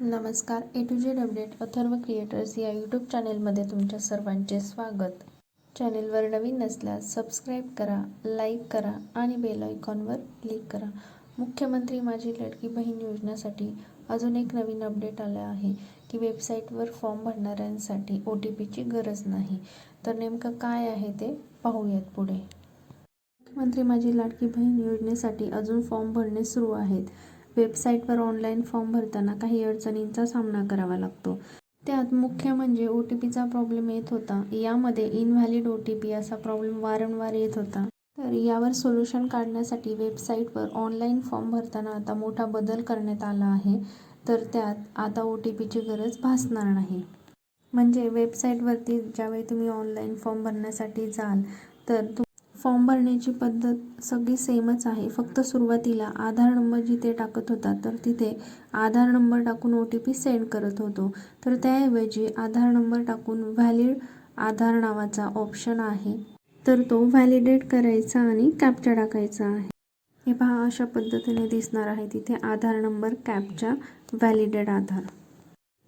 नमस्कार. A to Z update Atharva creators या YouTube चॅनेलमध्ये तुमच्या सर्वांचे स्वागत. चॅनेलवर नवीन नसल्यास सबस्क्राईब करा लाईक करा आणि बेल आयकॉनवर क्लिक करा. मुख्यमंत्री माझी लाडकी बहीण योजनेसाठी अजून एक नवीन अपडेट आलं आहे की वेबसाईटवर फॉर्म भरणाऱ्यांसाठी ओ टी पीची गरज नाही. तर नेमकं काय आहे ते पाहूयात पुढे. मुख्यमंत्री माझी लाडकी बहीण योजनेसाठी अजून फॉर्म भरणे सुरू आहेत. वेबसाईटवर ऑनलाईन फॉर्म भरताना काही अडचणींचा सामना करावा लागतो. त्यात मुख्य म्हणजे ओ टी पीचा प्रॉब्लेम येत होता. यामध्ये इनव्हॅलिड ओ टी पी असा प्रॉब्लेम वारंवार येत होता. तर यावर सोल्युशन काढण्यासाठी वेबसाईटवर ऑनलाईन फॉर्म भरताना आता मोठा बदल करण्यात आला आहे. तर त्यात आता ओ टी पीची गरज भासणार नाही. म्हणजे वेबसाईटवरती ज्यावेळी तुम्ही ऑनलाईन फॉर्म भरण्यासाठी जाल तर फॉर्म भरण्याची पद्धत सगळी सेमच आहे. फक्त सुरुवातीला आधार नंबर जिथे टाकत होता तर तिथे आधार नंबर टाकून ओ टी पी सेंड करत होतो. तर त्याऐवजी आधार नंबर टाकून व्हॅलिड आधार नावाचा ऑप्शन आहे. तर तो व्हॅलिडेट करायचा आणि कॅप्चा टाकायचा आहे. हे पहा अशा पद्धतीने दिसणार आहे तिथे Aadhaar number captcha validate Aadhaar.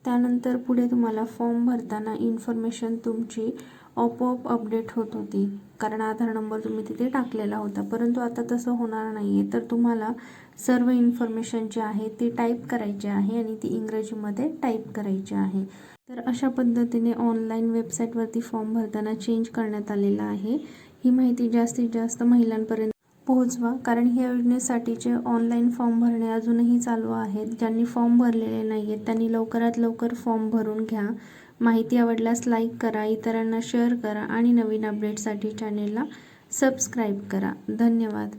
त्यानंतर पुढे तुम्हाला फॉर्म भरताना इन्फॉर्मेशन तुमची आपोआप अपडेट होत होती. कारण आधार नंबर तुम्ही तिथे टाकलेला होता. परंतु आता तसं होणार नाही आहे तर तुम्हाला सर्व इन्फॉर्मेशन जी आहे ती टाईप करायची आहे आणि ती इंग्रजीमध्ये टाईप करायची आहे. तर अशा पद्धतीने ऑनलाईन वेबसाईटवरती फॉर्म भरताना चेंज करण्यात आलेला आहे. ही माहिती जास्तीत जास्त महिलांपर्यंत पोहोचवा. कारण ह्या योजनेसाठीचे ऑनलाईन फॉर्म भरणे अजूनही चालू आहेत. ज्यांनी फॉर्म भरलेले नाही आहेत त्यांनी लवकरात लवकर फॉर्म भरून घ्या. माहिती आवडल्यास लाईक करा इतरांना शेअर करा आणि नवीन अपडेटसाठी चॅनेलला सबस्क्राईब करा. धन्यवाद.